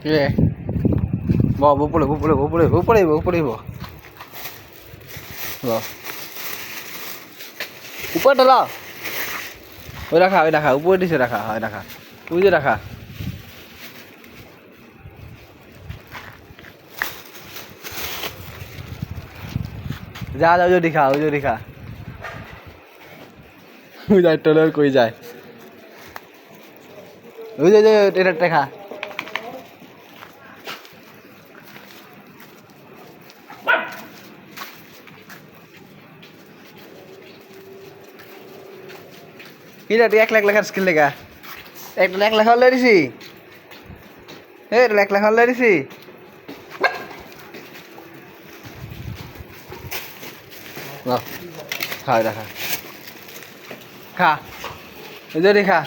কি রে ব উপরে উপরে উপরে উপরে উপরে ব উপরে ঢালা ওই রাখা ওই রাখা উপরে দিছে রাখা হয় রাখা ওই যে রাখা যা যা ওই যে দিখা ওই যে দিখা ওই যায় টলের কই যায় ওই যে যে এটা দেখা রে এক লাখ লেখার স্কিল লেখা একটা এক লাখ হলে দিছি? এ এক লাখ হলে দিছি? খা, এটা খা। খা, এই যে খা।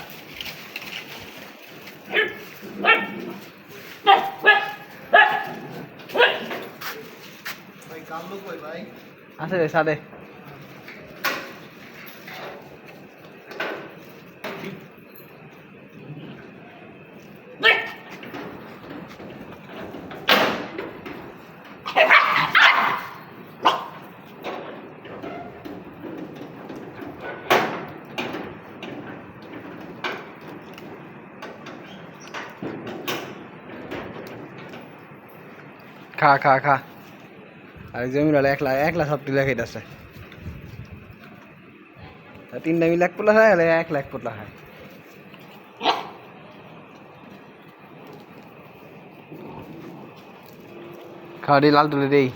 আছে রে সাদে খা খা খা। আর জমির একলা একলা সব তুলে আছে তিনটা মিলে এক পোলা হয় এক লাখ পোলা হয় খাওয়া লাল তুলে দেই।